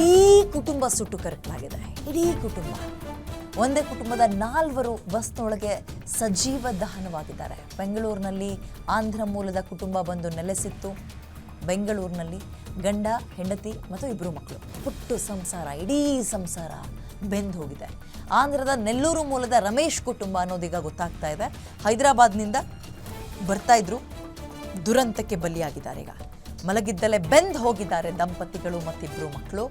ಇಡೀ ಕುಟುಂಬ ಸುಟ್ಟು ಕರಕಲಾಗಿದೆ. ಇಡೀ ಕುಟುಂಬ. ಒಂದೇ ಕುಟುಂಬದ ನಾಲ್ವರು ಬಸ್ನೊಳಗೆ ಸಜೀವ ದಹನವಾಗಿದ್ದಾರೆ. ಬೆಂಗಳೂರಿನಲ್ಲಿ ಆಂಧ್ರ ಮೂಲದ ಕುಟುಂಬ ಬಂದು ನೆಲೆಸಿತ್ತು. ಬೆಂಗಳೂರಿನಲ್ಲಿ ಗಂಡ, ಹೆಂಡತಿ ಮತ್ತು ಇಬ್ಬರು ಮಕ್ಕಳು. ಪುಟ್ಟು ಸಂಸಾರ, ಇಡೀ ಸಂಸಾರ ಬೆಂದು ಹೋಗಿದೆ. ಆಂಧ್ರದ ನೆಲ್ಲೂರು ಮೂಲದ ರಮೇಶ್ ಕುಟುಂಬ ಅನ್ನೋದೀಗ ಗೊತ್ತಾಗ್ತಾ ಇದೆ. ಹೈದರಾಬಾದ್ನಿಂದ ಬರ್ತಾ ಇದ್ರು. ದುರಂತಕ್ಕೆ ಬಲಿಯಾಗಿದ್ದಾರೆ ಈಗ. ಮಲಗಿದ್ದಲೇ ಬೆಂದು ಹೋಗಿದ್ದಾರೆ ದಂಪತಿಗಳು ಮತ್ತಿಬ್ಬರು ಮಕ್ಕಳು.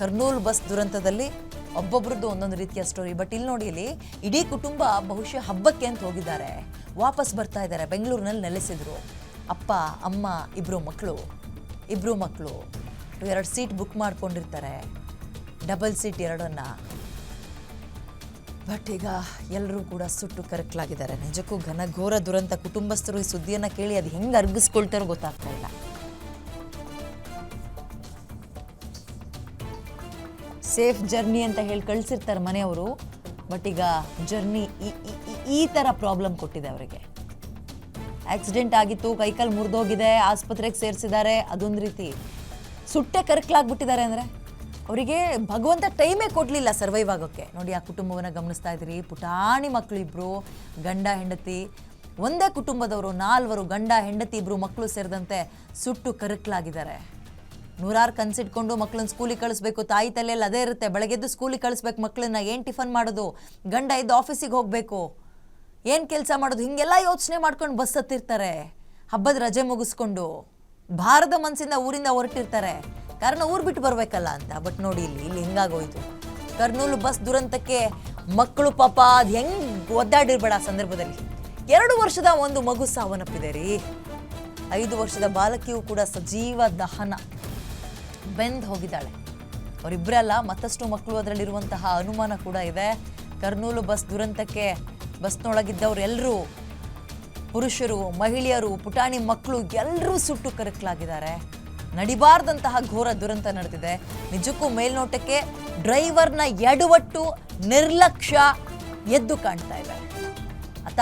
ಕರ್ನೂಲ್ ಬಸ್ ದುರಂತದಲ್ಲಿ ಒಬ್ಬೊಬ್ರದ್ದು ಒಂದೊಂದು ರೀತಿಯ ಸ್ಟೋರಿ ಬಟ್ ಇಲ್ಲಿ ನೋಡಿ ಇಲ್ಲಿ ಇಡೀ ಕುಟುಂಬ ಬಹುಶಃ ಹಬ್ಬಕ್ಕೆ ಅಂತ ಹೋಗಿದ್ದಾರೆ. ವಾಪಸ್ ಬರ್ತಾ ಇದ್ದಾರೆ, ಬೆಂಗಳೂರಿನಲ್ಲಿ ನೆಲೆಸಿದ್ರು. ಅಪ್ಪ, ಅಮ್ಮ ಇಬ್ಬರು ಮಕ್ಕಳು ಇಬ್ಬರು ಮಕ್ಕಳು ಎರಡು ಸೀಟ್ ಬುಕ್ ಮಾಡ್ಕೊಂಡಿರ್ತಾರೆ. ಡಬಲ್ ಸೀಟ್ ಎರಡನ್ನು. ಬಟ್ ಈಗ ಎಲ್ಲರೂ ಕೂಡ ಸುಟ್ಟು ಕರಕಲಾಗಿದ್ದಾರೆ. ನಿಜಕ್ಕೂ ಘನಘೋರ ದುರಂತ. ಕುಟುಂಬಸ್ಥರು ಈ ಸುದ್ದಿಯನ್ನು ಕೇಳಿ ಅದು ಹೆಂಗೆ ಅರ್ಗಿಸ್ಕೊಳ್ತಾರೋ ಗೊತ್ತಾಗ್ತಾ ಇಲ್ಲ. ಸೇಫ್ ಜರ್ನಿ ಅಂತ ಹೇಳಿ ಕಳ್ಸಿರ್ತಾರೆ ಮನೆಯವರು. ಬಟ್ ಈಗ ಜರ್ನಿ ಈ ಥರ ಪ್ರಾಬ್ಲಮ್ ಕೊಟ್ಟಿದೆ ಅವರಿಗೆ. ಆಕ್ಸಿಡೆಂಟ್ ಆಗಿತ್ತು, ಕೈಕಾಲು ಮುರಿದೋಗಿದೆ ಆಸ್ಪತ್ರೆಗೆ ಸೇರಿಸಿದ್ದಾರೆ, ಅದೊಂದು ರೀತಿ. ಸುಟ್ಟೆ ಕರ್ಕಲಾಗ್ಬಿಟ್ಟಿದ್ದಾರೆ ಅಂದರೆ ಅವರಿಗೆ ಭಗವಂತ ಟೈಮೇ ಕೊಡಲಿಲ್ಲ ಸರ್ವೈವ್ ಆಗೋಕ್ಕೆ. ನೋಡಿ, ಆ ಕುಟುಂಬವನ್ನು ಗಮನಿಸ್ತಾ ಇದ್ದೀರಿ. ಪುಟಾಣಿ ಮಕ್ಕಳು ಇಬ್ಬರು ಗಂಡ, ಹೆಂಡತಿ. ಒಂದೇ ಕುಟುಂಬದವರು, ನಾಲ್ವರು ಗಂಡ, ಹೆಂಡತಿ ಇಬ್ಬರು ಮಕ್ಕಳು ಸೇರಿದಂತೆ ಸುಟ್ಟು ಕರಕಲಾಗಿದ್ದಾರೆ. ನೂರಾರು ಕನ್ಸಿಟ್ಕೊಂಡು ಮಕ್ಕಳನ್ನ ಸ್ಕೂಲಿಗೆ ಕಳಿಸ್ಬೇಕು. ತಾಯಿ ತಲೆಯಲ್ಲಿ ಅದೇ ಇರುತ್ತೆ. ಬೆಳಗ್ಗೆದ್ದು ಸ್ಕೂಲಿಗೆ ಕಳಿಸ್ಬೇಕು. ಮಕ್ಕಳನ್ನ ಏನು ಟಿಫನ್ ಮಾಡೋದು? ಗಂಡ ಇದ್ದು ಆಫೀಸಿಗೆ ಹೋಗಬೇಕು. ಏನು ಕೆಲಸ ಮಾಡೋದು? ಹಿಂಗೆಲ್ಲ ಯೋಚನೆ ಮಾಡ್ಕೊಂಡು ಬಸ್ ಹತ್ತಿರ್ತಾರೆ. ಹಬ್ಬದ ರಜೆ ಮುಗಿಸ್ಕೊಂಡು ಭಾರದ ಮನಸ್ಸಿಂದ ಊರಿಂದ ಹೊರಟಿರ್ತಾರೆ. ಕಾರಣ ಊರು ಬಿಟ್ಟು ಬರಬೇಕಲ್ಲ ಅಂತ. ಬಟ್ ನೋಡಿ ಇಲ್ಲಿ ಇಲ್ಲಿ ಹಿಂಗಾಗೋಯ್ತು. ಕರ್ನೂಲು ಬಸ್ ದುರಂತಕ್ಕೆ ಮಕ್ಕಳು ಪಾಪ ಅದು ಹೆಂಗ್ ಒದ್ದಾಡಿರ್ಬೇಡ ಆ ಸಂದರ್ಭದಲ್ಲಿ. ಎರಡು ವರ್ಷದ ಒಂದು ಮಗು ಸಾವನ್ನಪ್ಪಿದೆ ರೀ. ಐದು ವರ್ಷದ ಬಾಲಕಿಯೂ ಕೂಡ ಸಜೀವ ದಹನ. ಬೆಂದ್ ಹೋಗಿದ್ದಾಳೆ. ಅವರಿಬ್ಬರಲ್ಲ ಮತ್ತಷ್ಟು ಮಕ್ಕಳು ಅದರಲ್ಲಿರುವಂತಹ ಅನುಮಾನ ಕೂಡ ಇದೆ. ಕರ್ನೂಲು ಬಸ್ ದುರಂತಕ್ಕೆ ಬಸ್ನೊಳಗಿದ್ದವರೆಲ್ಲರೂ ಪುರುಷರು, ಮಹಿಳೆಯರು, ಪುಟಾಣಿ ಮಕ್ಕಳು ಎಲ್ಲರೂ ಸುಟ್ಟು ಕರಕಲಾಗಿದ್ದಾರೆ. ನಡಿಬಾರ್ದಂತಹ ಘೋರ ದುರಂತ ನಡೆದಿದೆ. ನಿಜಕ್ಕೂ ಮೇಲ್ನೋಟಕ್ಕೆ ಡ್ರೈವರ್ನ ಎಡವಟ್ಟು ನಿರ್ಲಕ್ಷ್ಯ ಎದ್ದು ಕಾಣ್ತಾ ಇದೆ. ಆತ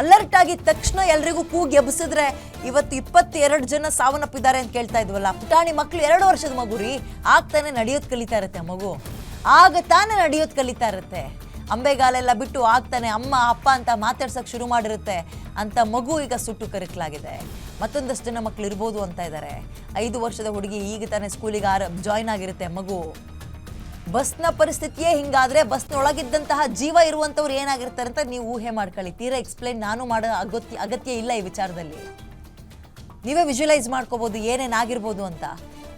ಅಲರ್ಟ್ ಆಗಿದ ತಕ್ಷಣ ಎಲ್ರಿಗೂ ಕೂಗಿ ಎಬ್ಸಿದ್ರೆ ಇವತ್ತು ಇಪ್ಪತ್ತೆರಡು ಜನ ಸಾವನ್ನಪ್ಪಿದ್ದಾರೆ ಅಂತ ಕೇಳ್ತಾ ಇದ್ವಲ್ಲ. ಪುಟಾಣಿ ಮಕ್ಕಳು ಎರಡು ವರ್ಷದ ಮಗು ರೀ. ಆಗ್ತಾನೆ ನಡೆಯೋದ್ ನಡೆಯೋದು ಕಲಿತಾ ಇರುತ್ತೆ ಮಗು. ಆಗ ತಾನೇ ನಡೆಯೋದು ಕಲಿತಾ ಇರುತ್ತೆ. ಅಂಬೆಗಾಲೆಲ್ಲ ಬಿಟ್ಟು ಆಗ್ತಾನೆ ಅಮ್ಮ, ಅಪ್ಪ ಅಂತ ಮಾತಾಡ್ಸಕ್ ಶುರು ಮಾಡಿರುತ್ತೆ. ಅಂತ ಮಗು ಈಗ ಸುಟ್ಟು ಕರಿಕ್ಲಾಗಿದೆ. ಮತ್ತೊಂದಷ್ಟು ಜನ ಮಕ್ಕಳು ಇರ್ಬೋದು ಅಂತ ಇದ್ದಾರೆ ಐದು ವರ್ಷದ ಹುಡುಗಿ ಈಗ ತಾನೇ ಸ್ಕೂಲಿಗೆ ಆರ ಜಾಯ್ನ್ ಆಗಿರುತ್ತೆ ಮಗು. ಬಸ್ನ ಪರಿಸ್ಥಿತಿಯೇ ಹಿಂಗಾದ್ರೆ ಬಸ್ನೊಳಗಿದ್ದಂತಹ ಜೀವ ಇರುವಂಥವ್ರು ಏನಾಗಿರ್ತಾರೆ ಅಂತ ನೀವು ಊಹೆ ಮಾಡ್ಕೊಳ್ಳಿ. ತೀರಾ ಎಕ್ಸ್ಪ್ಲೇನ್ ನಾನು ಮಾಡೋ ಅಗತ್ಯ ಅಗತ್ಯ ಇಲ್ಲ ಈ ವಿಚಾರದಲ್ಲಿ. ನೀವೇ ವಿಜುವಲೈಸ್ ಮಾಡ್ಕೋಬಹುದು ಏನೇನಾಗಿರ್ಬೋದು ಅಂತ.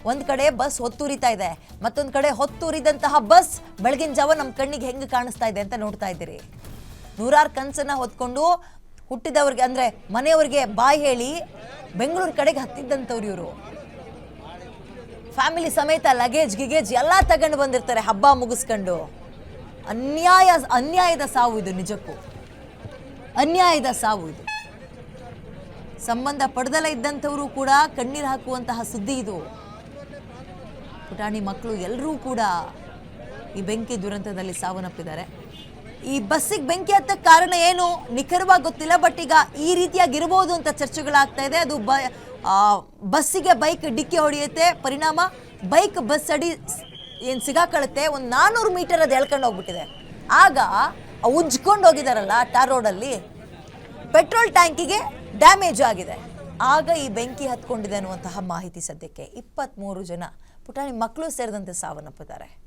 ಒಂದ್ ಕಡೆ ಬಸ್ ಹೊತ್ತೂರಿತಾ ಇದೆ, ಮತ್ತೊಂದ್ ಕಡೆ ಹೊತ್ತೂರಿದಂತಹ ಬಸ್ ಬೆಳಗಿನ ಜಾವ ನಮ್ಮ ಕಣ್ಣಿಗೆ ಹೆಂಗೆ ಕಾಣಿಸ್ತಾ ಇದೆ ಅಂತ ನೋಡ್ತಾ ಇದ್ದೀರಿ. ನೂರಾರು ಕನ್ಸನ್ನ ಹೊತ್ಕೊಂಡು ಹುಟ್ಟಿದವ್ರಿಗೆ ಅಂದ್ರೆ ಮನೆಯವ್ರಿಗೆ ಬಾಯಿ ಹೇಳಿ ಬೆಂಗಳೂರು ಕಡೆಗೆ ಹತ್ತಿದ್ದಂಥವ್ರು ಇವರು. ಫ್ಯಾಮಿಲಿ ಸಮೇತ ಲಗೇಜ್ ಗಿಗೇಜ್ ಎಲ್ಲ ತಗೊಂಡು ಬಂದಿರ್ತಾರೆ, ಹಬ್ಬ ಮುಗಿಸ್ಕೊಂಡು. ಅನ್ಯಾಯ, ಅನ್ಯಾಯದ ಸಾವು ಇದು, ನಿಜಕ್ಕೂ. ಅನ್ಯಾಯದ ಸಾವು ಇದು. ಸಂಬಂಧ ಪಡೆದಲ ಇದ್ದಂಥವರು ಕೂಡ ಕಣ್ಣೀರು ಹಾಕುವಂತಹ ಸುದ್ದಿ ಇದು. ಪುಟಾಣಿ ಮಕ್ಕಳು ಎಲ್ಲರೂ ಕೂಡ ಈ ಬೆಂಕಿ ದುರಂತದಲ್ಲಿ ಸಾವನ್ನಪ್ಪಿದ್ದಾರೆ. ಈ ಬಸ್ಸಿಗೆ ಬೆಂಕಿ ಹತ್ತಕ್ಕೆ ಕಾರಣ ಏನು? ನಿಖರವಾಗಿ ಗೊತ್ತಿಲ್ಲ ಬಟ್ ಈಗ ಈ ರೀತಿಯಾಗಿ ಇರ್ಬೋದು ಅಂತ ಚರ್ಚೆಗಳಾಗ್ತಾ ಇದೆ. ಅದು ಬ ಬಸ್ಸಿಗೆ ಬೈಕ್ ಡಿಕ್ಕಿ ಹೊಡೆಯುತ್ತೆ. ಪರಿಣಾಮ, ಬೈಕ್ ಬಸ್ ಅಡಿ ಏನು ಸಿಗಾಕೊಳ್ಳುತ್ತೆ ಒಂದು ನಾನ್ನೂರು ಮೀಟರ್ ಅದು ಎಳ್ಕೊಂಡು ಹೋಗ್ಬಿಟ್ಟಿದೆ. ಆಗ ಉಜ್ಕೊಂಡು ಹೋಗಿದಾರಲ್ಲ ಟಾರ್ ರೋಡಲ್ಲಿ, ಪೆಟ್ರೋಲ್ ಟ್ಯಾಂಕಿಗೆ ಡ್ಯಾಮೇಜ್ ಆಗಿದೆ. ಆಗ ಈ ಬೆಂಕಿ ಹತ್ಕೊಂಡಿದೆ ಅನ್ನುವಂತಹ ಮಾಹಿತಿ ಸದ್ಯಕ್ಕೆ. ಇಪ್ಪತ್ತ್ಮೂರು ಜನ, ಪುಟಾಣಿ ಮಕ್ಕಳು ಸೇರಿದಂತೆ ಸಾವನ್ನಪ್ಪಿದ್ದಾರೆ.